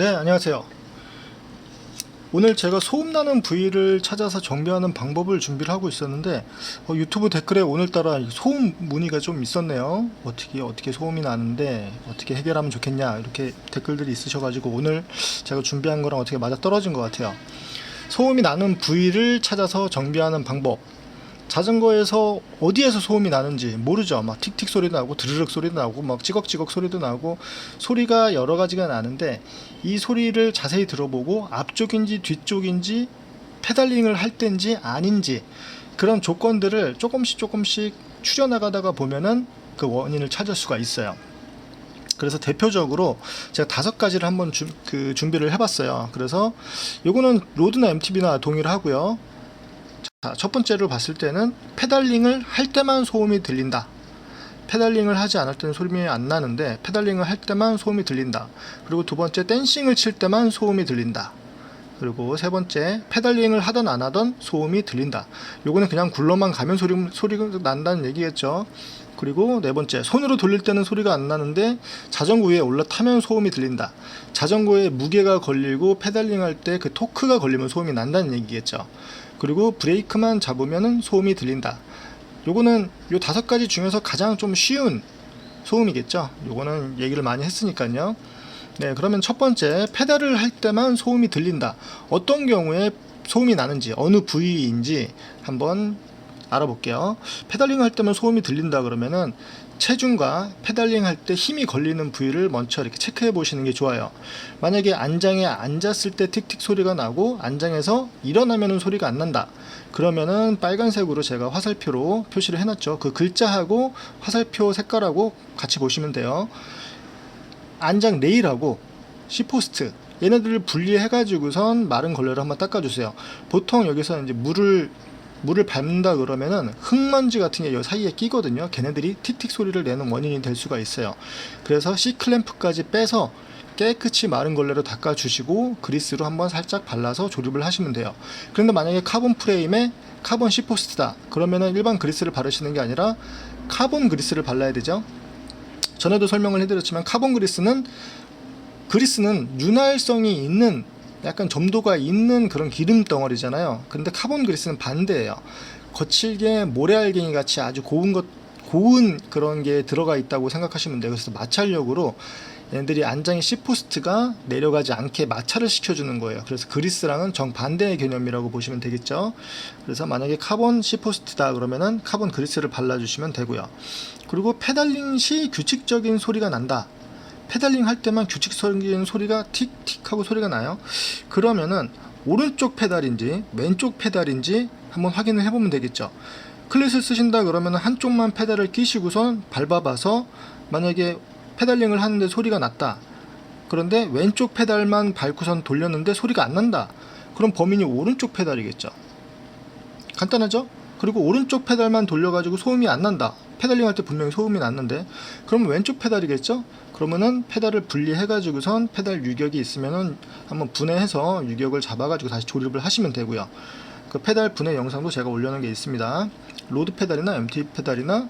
네, 안녕하세요. 오늘 제가 소음 나는 부위를 찾아서 정비하는 방법을 준비를 하고 있었는데 어, 유튜브 댓글에 오늘따라 소음 문의가 좀 있었네요. 어떻게 어떻게 소음이 나는데 어떻게 해결하면 좋겠냐 이렇게 댓글들이 있으셔가지고 오늘 제가 준비한 거랑 어떻게 맞아 떨어진 것 같아요. 소음이 나는 부위를 찾아서 정비하는 방법. 자전거에서 어디에서 소음이 나는지 모르죠. 막 틱틱 소리도 나고 드르륵 소리도 나고 막 찌걱찌걱 소리도 나고 소리가 여러 가지가 나는데 이 소리를 자세히 들어보고 앞쪽인지 뒤쪽인지 페달링을 할 때인지 아닌지 그런 조건들을 조금씩 조금씩 추려나가다가 보면은 그 원인을 찾을 수가 있어요. 그래서 대표적으로 제가 다섯 가지를 한번 주, 그 준비를 해봤어요. 그래서 요거는 로드나 MTB나 동일하고요. 자, 첫 번째로 봤을 때는 페달링을 할 때만 소음이 들린다. 페달링을 하지 않을 때는 소음이 안 나는데 페달링을 할 때만 소음이 들린다. 그리고 두 번째 댄싱을 칠 때만 소음이 들린다. 그리고 세 번째 페달링을 하던 안 하던 소음이 들린다. 요거는 그냥 굴러만 가면 소리 소리가 난다는 얘기겠죠. 그리고 네 번째 손으로 돌릴 때는 소리가 안 나는데 자전거 위에 올라타면 소음이 들린다. 자전거에 무게가 걸리고 페달링 할 때 그 토크가 걸리면 소음이 난다는 얘기겠죠. 그리고 브레이크만 잡으면 소음이 들린다. 요거는 요 다섯 가지 중에서 가장 좀 쉬운 소음이겠죠. 요거는 얘기를 많이 했으니까요. 네, 그러면 첫 번째 페달을 할 때만 소음이 들린다. 어떤 경우에 소음이 나는지 어느 부위인지 한번 알아볼게요. 페달링 할 때만 소음이 들린다 그러면은 체중과 페달링 할 때 힘이 걸리는 부위를 먼저 이렇게 체크해 보시는 게 좋아요. 만약에 안장에 앉았을 때 틱틱 소리가 나고 안장에서 일어나면은 소리가 안 난다. 그러면은 빨간색으로 제가 화살표로 표시를 해놨죠. 그 글자하고 화살표 색깔하고 같이 보시면 돼요. 안장 레일하고 시포스트 얘네들을 분리해 가지고선 마른 걸레로 한번 닦아주세요. 보통 여기서 이제 물을 물을 밟는다 그러면은 흙먼지 같은 게 이 사이에 끼거든요. 걔네들이 틱틱 소리를 내는 원인이 될 수가 있어요. 그래서 C 클램프까지 빼서 깨끗이 마른 걸레로 닦아주시고 그리스로 한번 살짝 발라서 조립을 하시면 돼요. 그런데 만약에 카본 프레임에 카본 시포스트다 그러면은 일반 그리스를 바르시는 게 아니라 카본 그리스를 발라야 되죠. 전에도 설명을 해드렸지만 카본 그리스는 그리스는 윤활성이 있는 약간 점도가 있는 그런 기름 덩어리잖아요. 근데 카본 그리스는 반대예요. 거칠게 모래알갱이 같이 아주 고운 것 고운 그런 게 들어가 있다고 생각하시면 돼요. 그래서 마찰력으로 얘네들이 안장의 시포스트가 내려가지 않게 마찰을 시켜주는 거예요. 그래서 그리스랑은 정반대의 개념이라고 보시면 되겠죠. 그래서 만약에 카본 시포스트다 그러면은 카본 그리스를 발라주시면 되고요. 그리고 페달링 시 규칙적인 소리가 난다. 페달링 할 때만 규칙적인 소리가 틱틱 하고 소리가 나요. 그러면은 오른쪽 페달인지 왼쪽 페달인지 한번 확인을 해보면 되겠죠. 클릿을 쓰신다 그러면 한쪽만 페달을 끼시고선 밟아봐서 만약에 페달링을 하는데 소리가 났다. 그런데 왼쪽 페달만 밟고선 돌렸는데 소리가 안 난다. 그럼 범인이 오른쪽 페달이겠죠. 간단하죠? 그리고 오른쪽 페달만 돌려가지고 소음이 안 난다. 페달링 할 때 분명히 소음이 났는데 그러면 왼쪽 페달이겠죠? 그러면은 페달을 분리해 가지고선 페달 유격이 있으면은 한번 분해해서 유격을 잡아 가지고 다시 조립을 하시면 되고요. 그 페달 분해 영상도 제가 올려놓은 게 있습니다. 로드 페달이나 MT 페달이나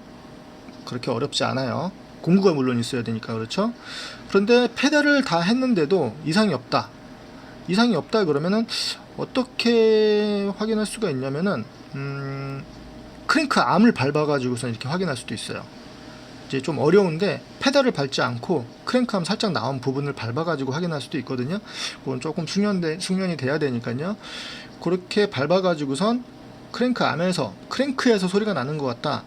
그렇게 어렵지 않아요. 공구가 물론 있어야 되니까 그렇죠. 그런데 페달을 다 했는데도 이상이 없다. 이상이 없다 그러면은 어떻게 확인할 수가 있냐면은 음, 크랭크 암을 밟아가지고서 이렇게 확인할 수도 있어요. 이제 좀 어려운데 페달을 밟지 않고 크랭크암 살짝 나온 부분을 밟아가지고 확인할 수도 있거든요. 그건 조금 숙련돼 숙련이 돼야 되니까요. 그렇게 밟아가지고선 크랭크 암에서 크랭크에서 소리가 나는 것 같다.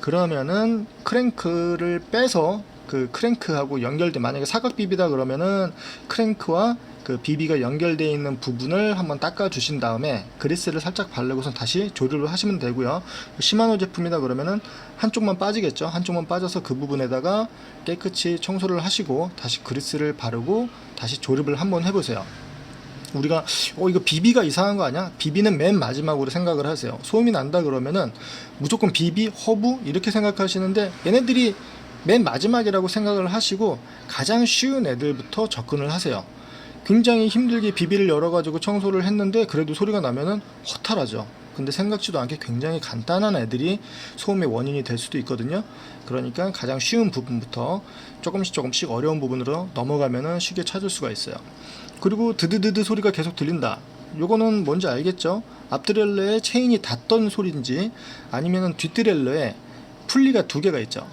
그러면은 크랭크를 빼서 그 크랭크하고 연결돼 만약에 사각 비비다 그러면은 크랭크와 그 비비가 연결되어 있는 부분을 한번 닦아 주신 다음에 그리스를 살짝 바르고선 다시 조립을 하시면 되고요. 시마노 제품이다 그러면은 한쪽만 빠지겠죠. 한쪽만 빠져서 그 부분에다가 깨끗이 청소를 하시고 다시 그리스를 바르고 다시 조립을 한번 해보세요. 우리가 어 이거 비비가 이상한 거 아니야? 비비는 맨 마지막으로 생각을 하세요. 소음이 난다 그러면은 무조건 비비, 허브 이렇게 생각하시는데 얘네들이 맨 마지막이라고 생각을 하시고 가장 쉬운 애들부터 접근을 하세요. 굉장히 힘들게 비비를 열어가지고 청소를 했는데 그래도 소리가 나면은 허탈하죠. 근데 생각지도 않게 굉장히 간단한 애들이 소음의 원인이 될 수도 있거든요. 그러니까 가장 쉬운 부분부터 조금씩 조금씩 어려운 부분으로 넘어가면은 쉽게 찾을 수가 있어요. 그리고 드드드드 소리가 계속 들린다. 요거는 뭔지 알겠죠? 앞드렐러에 체인이 닿던 소리인지 아니면은 뒷드렐러에 풀리가 두 개가 있죠.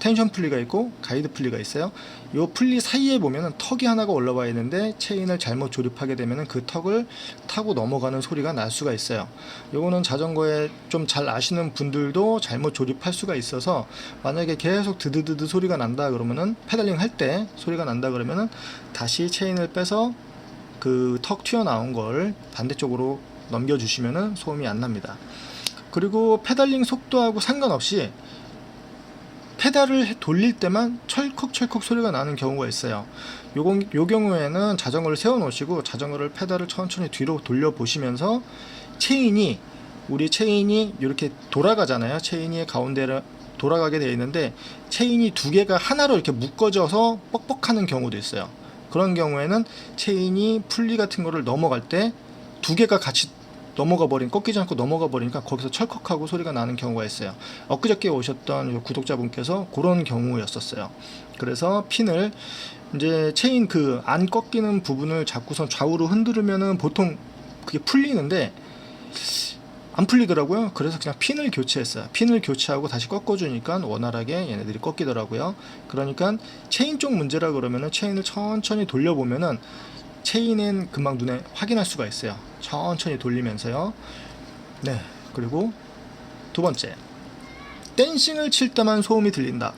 텐션 풀리가 있고 가이드 풀리가 있어요. 요 풀리 사이에 보면은 턱이 하나가 올라와 있는데 체인을 잘못 조립하게 되면은 그 턱을 타고 넘어가는 소리가 날 수가 있어요. 요거는 자전거에 좀 잘 아시는 분들도 잘못 조립할 수가 있어서 만약에 계속 드드드드 소리가 난다 그러면은 페달링 할 때 소리가 난다 그러면은 다시 체인을 빼서 그 턱 튀어나온 걸 반대쪽으로 넘겨주시면은 소음이 안 납니다. 그리고 페달링 속도하고 상관없이 페달을 해- 돌릴 때만 철컥철컥 소리가 나는 경우가 있어요. 요건, 요 경우에는 자전거를 세워 놓으시고 자전거를 페달을 천천히 뒤로 돌려 보시면서 체인이 우리 체인이 이렇게 돌아가잖아요. 체인이 가운데를 돌아가게 되어 있는데 체인이 두 개가 하나로 이렇게 묶어져서 뻑뻑하는 경우도 있어요. 그런 경우에는 체인이 풀리 같은 거를 넘어갈 때 두 개가 같이 넘어가 버린 꺾이지 않고 넘어가 버리니까 거기서 철컥하고 소리가 나는 경우가 있어요. 엊그저께 오셨던 요 구독자분께서 그런 경우였었어요. 그래서 핀을 이제 체인 그 안 꺾이는 부분을 잡고선 좌우로 흔들으면은 보통 그게 풀리는데 안 풀리더라고요. 그래서 그냥 핀을 교체했어요. 핀을 교체하고 다시 꺾어주니까 원활하게 얘네들이 꺾이더라고요. 그러니까 체인 쪽 문제라 그러면은 체인을 천천히 돌려보면은 체인은 금방 눈에 확인할 수가 있어요. 천천히 돌리면서요. 네. 그리고 두 번째. 댄싱을 칠 때만 소음이 들린다.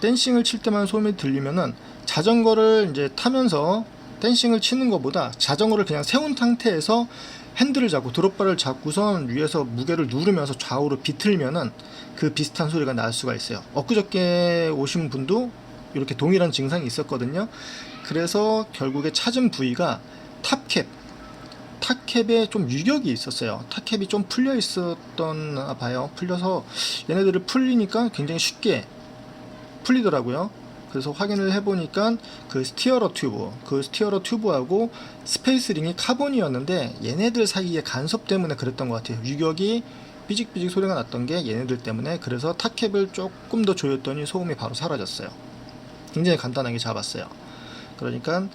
댄싱을 칠 때만 소음이 들리면은 자전거를 이제 타면서 댄싱을 치는 것보다 자전거를 그냥 세운 상태에서 핸들을 잡고 드롭바를 잡고선 위에서 무게를 누르면서 좌우로 비틀면은 그 비슷한 소리가 날 수가 있어요. 엊그저께 오신 분도 이렇게 동일한 증상이 있었거든요. 그래서 결국에 찾은 부위가 탑캡. 탑캡에 좀 유격이 있었어요. 탑캡이 좀 풀려 있었던 봐요. 풀려서 얘네들을 풀리니까 굉장히 쉽게 풀리더라고요. 그래서 확인을 해보니까 그 스티어러 튜브, 그 스티어러 튜브하고 스페이스링이 카본이었는데 얘네들 사이에 간섭 때문에 그랬던 것 같아요. 유격이 삐직삐직 소리가 났던 게 얘네들 때문에 그래서 탑캡을 조금 더 조였더니 소음이 바로 사라졌어요. 굉장히 간단하게 잡았어요. 그러니까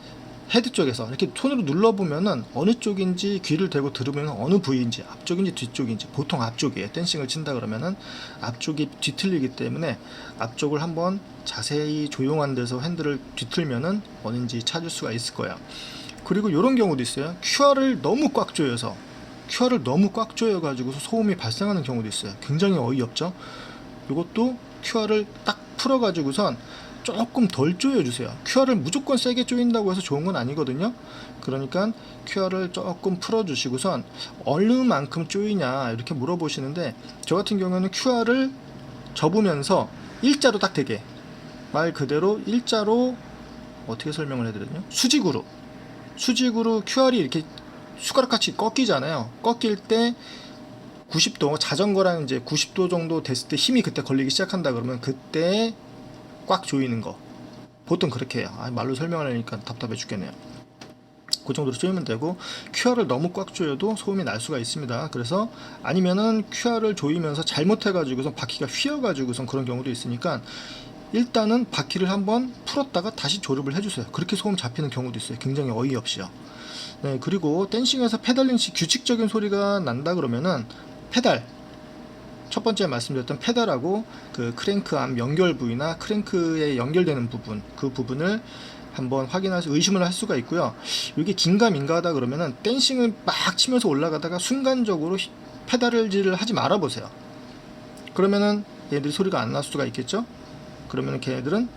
헤드 쪽에서 이렇게 손으로 눌러보면은 어느 쪽인지 귀를 대고 들으면 어느 부위인지 앞쪽인지 뒤쪽인지 보통 앞쪽이에요 댄싱을 친다 그러면은 앞쪽이 뒤틀리기 때문에 앞쪽을 한번 자세히 조용한 데서 핸들을 뒤틀면은 어딘지 찾을 수가 있을 거예요. 그리고 이런 경우도 있어요. QR을 너무 꽉 조여서 QR을 너무 꽉 조여 가지고 소음이 발생하는 경우도 있어요. 굉장히 어이없죠? 이것도 QR을 딱 풀어 가지고선 조금 덜 조여주세요. QR을 무조건 세게 조인다고 해서 좋은 건 아니거든요. 그러니까 QR을 조금 풀어주시고선 얼마만큼 조이냐 이렇게 물어보시는데 저 같은 경우는 QR을 접으면서 일자로 딱 되게 말 그대로 일자로 어떻게 설명을 해드렸냐? 수직으로 수직으로 QR이 이렇게 숟가락같이 꺾이잖아요. 꺾일 때 90도 자전거랑 이제 90도 정도 됐을 때 힘이 그때 걸리기 시작한다 그러면 그때 꽉 조이는 거. 보통 그렇게 해요. 아, 말로 설명하려니까 답답해 죽겠네요. 그 정도로 조이면 되고 QR을 너무 꽉 조여도 소음이 날 수가 있습니다. 그래서 아니면은 QR을 조이면서 잘못해 가지고서 바퀴가 휘어 가지고선 그런 경우도 있으니까 일단은 바퀴를 한번 풀었다가 다시 조립을 해주세요. 그렇게 소음 잡히는 경우도 있어요. 굉장히 어이없이요. 네 그리고 댄싱에서 페달링 시 규칙적인 소리가 난다 그러면은 페달 첫 번째 말씀드렸던 페달하고 그 크랭크암 연결 부위나 크랭크에 연결되는 부분 그 부분을 한번 확인할 수, 의심을 할 수가 있고요. 이게 긴가민가하다 그러면은 댄싱을 막 치면서 올라가다가 순간적으로 히- 페달질을 하지 말아 보세요. 그러면은 얘들이 소리가 안 날 수가 있겠죠? 그러면은 걔네들은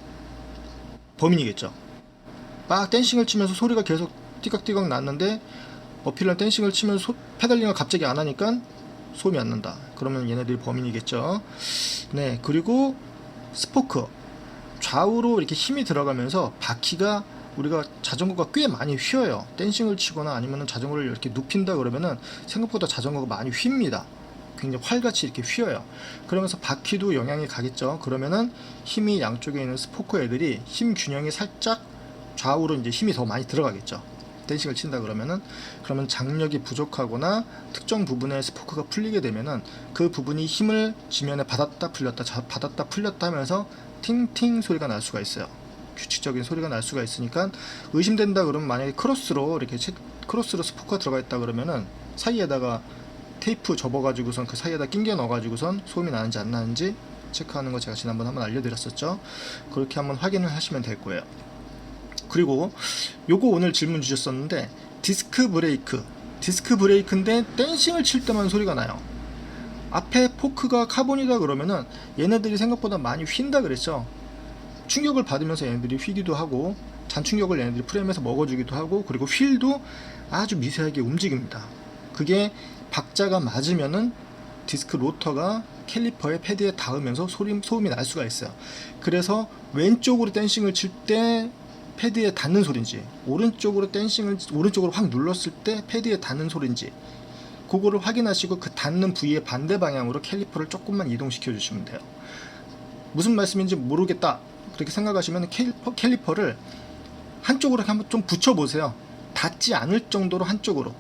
범인이겠죠. 막 댄싱을 치면서 소리가 계속 띠깍띠깍 났는데 어필한 댄싱을 치면서 소- 페달링을 갑자기 안 하니까 소음이 안 난다. 그러면 얘네들이 범인이겠죠. 네, 그리고 스포크 좌우로 이렇게 힘이 들어가면서 바퀴가 우리가 자전거가 꽤 많이 휘어요. 댄싱을 치거나 아니면 자전거를 이렇게 눕힌다 그러면은 생각보다 자전거가 많이 휩니다. 굉장히 활같이 이렇게 휘어요. 그러면서 바퀴도 영향이 가겠죠. 그러면은 힘이 양쪽에 있는 스포크 애들이 힘 균형이 살짝 좌우로 이제 힘이 더 많이 들어가겠죠. 댄싱을 친다 그러면은 그러면 장력이 부족하거나 특정 부분에 스포크가 풀리게 되면은 그 부분이 힘을 지면에 받았다 풀렸다 자- 받았다 풀렸다 하면서 팅팅 소리가 날 수가 있어요. 규칙적인 소리가 날 수가 있으니까 의심된다 그러면 만약에 크로스로 이렇게 치- 크로스로 스포크가 들어가 있다 그러면은 사이에다가 테이프 접어가지고선 그 사이에다 낑겨 넣어가지고선 소음이 나는지 안 나는지 체크하는 거 제가 지난번 한번 알려드렸었죠. 그렇게 한번 확인을 하시면 될 거예요. 그리고 요거 오늘 질문 주셨었는데 디스크 브레이크 디스크 브레이크인데 댄싱을 칠 때만 소리가 나요. 앞에 포크가 카본이다 그러면은 얘네들이 생각보다 많이 휜다 그랬죠. 충격을 받으면서 얘네들이 휘기도 하고 잔충격을 얘네들이 프레임에서 먹어주기도 하고 그리고 휠도 아주 미세하게 움직입니다. 그게 박자가 맞으면은 디스크 로터가 캘리퍼의 패드에 닿으면서 소리, 소음이 날 수가 있어요. 그래서 왼쪽으로 댄싱을 칠 때 패드에 닿는 소리인지 오른쪽으로 댄싱을 오른쪽으로 확 눌렀을 때 패드에 닿는 소리인지 그거를 확인하시고 그 닿는 부위의 반대 방향으로 캘리퍼를 조금만 이동시켜 주시면 돼요. 무슨 말씀인지 모르겠다. 그렇게 생각하시면 캘리퍼, 캘리퍼를 한쪽으로 한번 좀 붙여보세요. 닿지 않을 정도로 한쪽으로.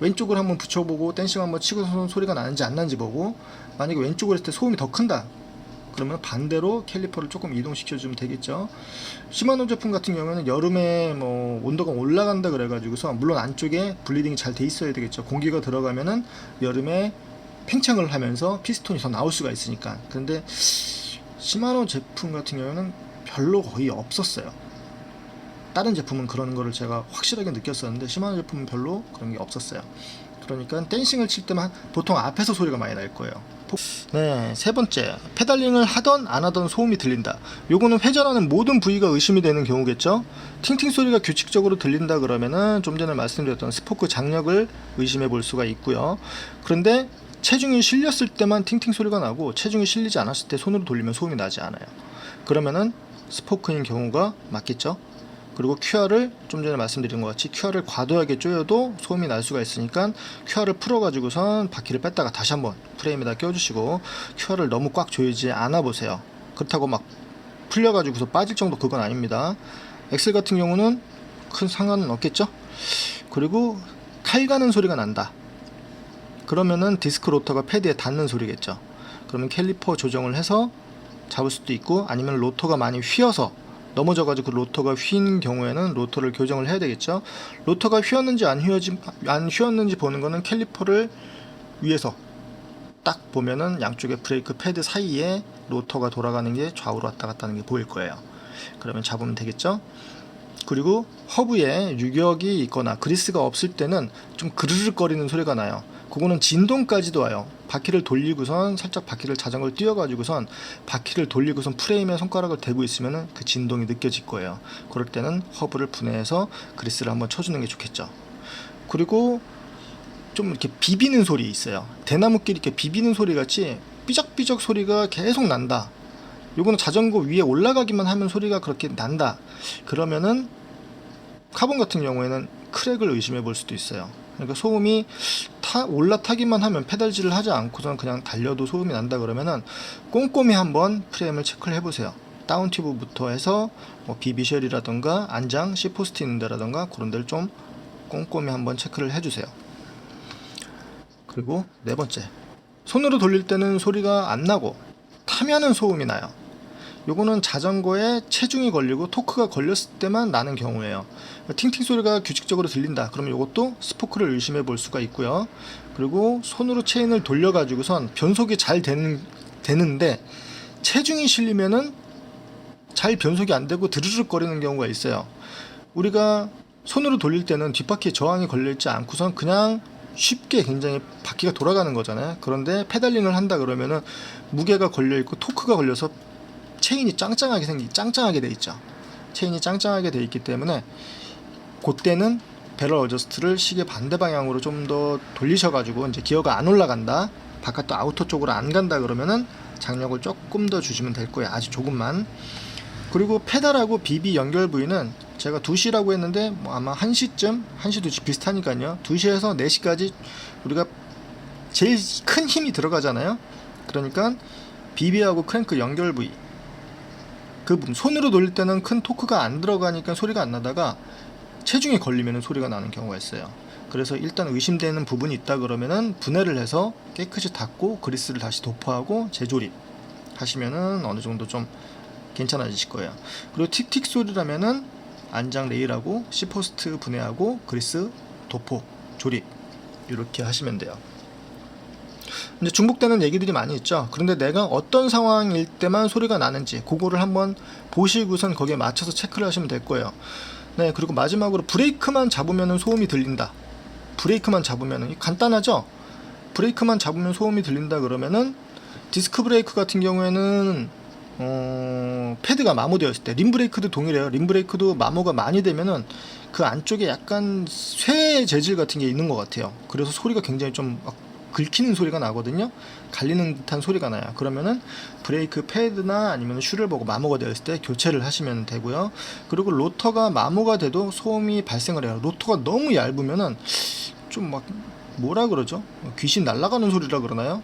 왼쪽으로 한번 붙여보고 댄싱 한번 치고서 소리가 나는지 안 나는지 보고 만약에 왼쪽으로 했을 때 소음이 더 큰다. 그러면 반대로 캘리퍼를 조금 이동시켜주면 되겠죠. 시마노 제품 같은 경우에는 여름에 뭐 온도가 올라간다 그래가지고서 물론 안쪽에 블리딩이 잘 돼 있어야 되겠죠. 공기가 들어가면은 여름에 팽창을 하면서 피스톤이 더 나올 수가 있으니까. 근데 시마노 제품 같은 경우에는 별로 거의 없었어요. 다른 제품은 그런 거를 제가 확실하게 느꼈었는데 시마노 제품은 별로 그런 게 없었어요. 그러니까 댄싱을 칠 때만 보통 앞에서 소리가 많이 날 거예요. 네, 세 번째. 페달링을 하던 안 하던 소음이 들린다. 요거는 회전하는 모든 부위가 의심이 되는 경우겠죠. 팅팅 소리가 규칙적으로 들린다 그러면은 좀 전에 말씀드렸던 스포크 장력을 의심해 볼 수가 있고요. 그런데 체중이 실렸을 때만 팅팅 소리가 나고 체중이 실리지 않았을 때 손으로 돌리면 소음이 나지 않아요. 그러면은 스포크인 경우가 맞겠죠. 그리고 QR을 좀 전에 말씀드린 것 같이 QR을 과도하게 조여도 소음이 날 수가 있으니까 QR을 풀어가지고선 바퀴를 뺐다가 다시 한번 프레임에다 껴주시고 QR을 너무 꽉 조이지 않아 보세요. 그렇다고 막 풀려가지고서 빠질 정도 그건 아닙니다. 엑셀 같은 경우는 큰 상관은 없겠죠. 그리고 칼 가는 소리가 난다. 그러면은 디스크 로터가 패드에 닿는 소리겠죠. 그러면 캘리퍼 조정을 해서 잡을 수도 있고 아니면 로터가 많이 휘어서 넘어져가지고 로터가 휜 경우에는 로터를 교정을 해야 되겠죠. 로터가 휘었는지 안 휘었지 안 휘었는지 보는 거는 캘리퍼를 위에서 딱 보면은 양쪽의 브레이크 패드 사이에 로터가 돌아가는 게 좌우로 왔다 갔다 하는 게 보일 거예요. 그러면 잡으면 되겠죠. 그리고 허브에 유격이 있거나 그리스가 없을 때는 좀 그르륵거리는 소리가 나요. 그거는 진동까지도 와요. 바퀴를 돌리고선 살짝 바퀴를 자전거를 띄워가지고선 바퀴를 돌리고선 프레임에 손가락을 대고 있으면은 그 진동이 느껴질 거예요. 그럴 때는 허브를 분해해서 그리스를 한번 쳐주는 게 좋겠죠. 그리고 좀 이렇게 비비는 소리 있어요. 대나무끼리 이렇게 비비는 소리 같이 삐적삐적 소리가 계속 난다. 요거는 자전거 위에 올라가기만 하면 소리가 그렇게 난다. 그러면은 카본 같은 경우에는 크랙을 의심해 볼 수도 있어요. 그러니까 소음이 타, 올라타기만 하면 페달질을 하지 않고선 그냥 달려도 소음이 난다 그러면은 꼼꼼히 한번 프레임을 체크를 해보세요. 다운 튜브부터 해서 뭐 비비쉘이라던가 안장, C포스트 있는 데라던가 그런 데를 좀 꼼꼼히 한번 체크를 해주세요. 그리고 네 번째. 손으로 돌릴 때는 소리가 안 나고 타면은 소음이 나요. 요거는 자전거에 체중이 걸리고 토크가 걸렸을 때만 나는 경우예요. 팅팅 소리가 규칙적으로 들린다. 그러면 요것도 스포크를 의심해 볼 수가 있고요. 그리고 손으로 체인을 돌려가지고선 변속이 잘 되는, 되는데 체중이 실리면은 잘 변속이 안 되고 드르륵 거리는 경우가 있어요. 우리가 손으로 돌릴 때는 뒷바퀴에 저항이 걸려있지 않고선 그냥 쉽게 굉장히 바퀴가 돌아가는 거잖아요. 그런데 페달링을 한다 그러면은 무게가 걸려있고 토크가 걸려서 체인이 짱짱하게 생기, 짱짱하게 돼 있죠. 체인이 짱짱하게 돼 있기 때문에 그때는 배럴 어저스트를 시계 반대 방향으로 좀 더 돌리셔가지고 이제 기어가 안 올라간다, 바깥도 아우터 쪽으로 안 간다 그러면은 장력을 조금 더 주시면 될 거예요. 아주 조금만. 그리고 페달하고 비비 연결 부위는 제가 2시라고 했는데 뭐 아마 1시쯤, 1시 2시 비슷하니까요. 2시에서 4시까지 우리가 제일 큰 힘이 들어가잖아요. 그러니까 비비하고 크랭크 연결 부위 그 손으로 돌릴 때는 큰 토크가 안 들어가니까 소리가 안 나다가 체중이 걸리면 소리가 나는 경우가 있어요. 그래서 일단 의심되는 부분이 있다 그러면은 분해를 해서 깨끗이 닦고 그리스를 다시 도포하고 재조립 하시면은 어느 정도 좀 괜찮아지실 거예요. 그리고 틱틱 소리라면은 안장 레일하고 시포스트 분해하고 그리스 도포 조립 이렇게 하시면 돼요. 이제 중복되는 얘기들이 많이 있죠. 그런데 내가 어떤 상황일 때만 소리가 나는지 그거를 한번 보시고선 거기에 맞춰서 체크를 하시면 될 거예요. 네, 그리고 마지막으로 브레이크만 잡으면 소음이 들린다. 브레이크만 잡으면 간단하죠. 브레이크만 잡으면 소음이 들린다 그러면은 디스크 브레이크 같은 경우에는 어, 패드가 마모되어 있을 때, 림 브레이크도 동일해요. 림 브레이크도 마모가 많이 되면은 그 안쪽에 약간 쇠 재질 같은 게 있는 것 같아요. 그래서 소리가 굉장히 좀막 긁히는 소리가 나거든요. 갈리는 듯한 소리가 나요. 그러면은 브레이크 패드나 아니면 슈를 보고 마모가 되어 있을 때 교체를 하시면 되고요. 그리고 로터가 마모가 돼도 소음이 발생을 해요. 로터가 너무 얇으면은 좀 막 뭐라 그러죠? 귀신 날아가는 소리라 그러나요?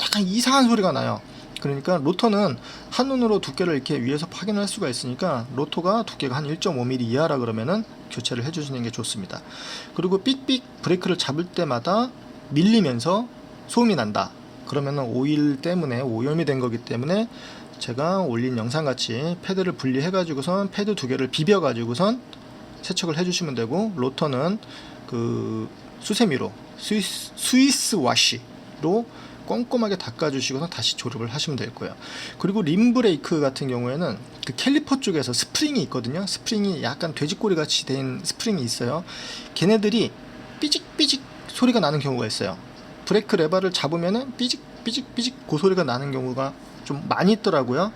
약간 이상한 소리가 나요. 그러니까 로터는 한 눈으로 두께를 이렇게 위에서 확인할 수가 있으니까 로터가 두께가 한 1.5mm 이하라 그러면은 교체를 해주시는 게 좋습니다. 그리고 삑삑 브레이크를 잡을 때마다 밀리면서 소음이 난다. 그러면은 오일 때문에 오염이 된 거기 때문에 제가 올린 영상 같이 패드를 분리해 가지고선 패드 두 개를 비벼 가지고선 세척을 해주시면 되고 로터는 그 수세미로 스위스, 스위스 와시로 꼼꼼하게 닦아주시고서 다시 조립을 하시면 될 거예요. 그리고 림 브레이크 같은 경우에는 그 캘리퍼 쪽에서 스프링이 있거든요. 스프링이 약간 돼지꼬리 같이 된 스프링이 있어요. 걔네들이 삐직삐직 소리가 나는 경우가 있어요. 브레이크 레버를 잡으면은 삐직 삐직 삐직 그 소리가 나는 경우가 좀 많이 있더라고요.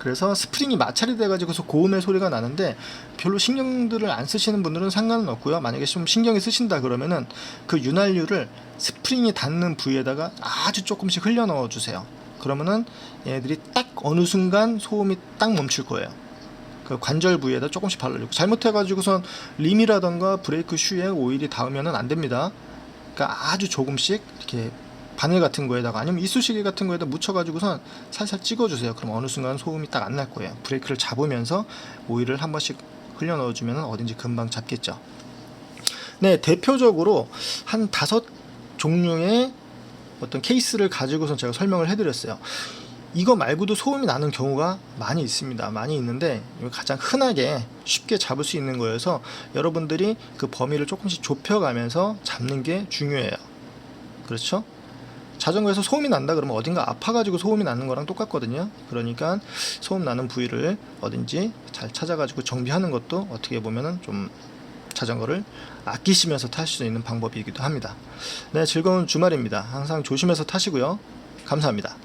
그래서 스프링이 마찰이 돼가지고서 고음의 소리가 나는데 별로 신경들을 안 쓰시는 분들은 상관은 없고요. 만약에 좀 신경이 쓰신다 그러면은 그 윤활유를 스프링이 닿는 부위에다가 아주 조금씩 흘려 넣어 주세요. 그러면은 얘네들이 딱 어느 순간 소음이 딱 멈출 거예요. 그 관절 부위에다 조금씩 발라주고 잘못해가지고선 림이라던가 브레이크 슈에 오일이 닿으면은 안 됩니다. 그러니까 아주 조금씩 이렇게 바늘 같은 거에다가 아니면 이쑤시개 같은 거에다 묻혀가지고선 살살 찍어주세요. 그럼 어느 순간 소음이 딱 안 날 거예요. 브레이크를 잡으면서 오일을 한 번씩 흘려 넣어주면 어딘지 금방 잡겠죠. 네, 대표적으로 한 다섯 종류의 어떤 케이스를 가지고선 제가 설명을 해드렸어요. 이거 말고도 소음이 나는 경우가 많이 있습니다. 많이 있는데 가장 흔하게 쉽게 잡을 수 있는 거여서 여러분들이 그 범위를 조금씩 좁혀가면서 잡는 게 중요해요. 그렇죠? 자전거에서 소음이 난다 그러면 어딘가 아파가지고 소음이 나는 거랑 똑같거든요. 그러니까 소음 나는 부위를 어딘지 잘 찾아가지고 정비하는 것도 어떻게 보면은 좀 자전거를 아끼시면서 탈수 있는 방법이기도 합니다. 네, 즐거운 주말입니다. 항상 조심해서 타시고요. 감사합니다.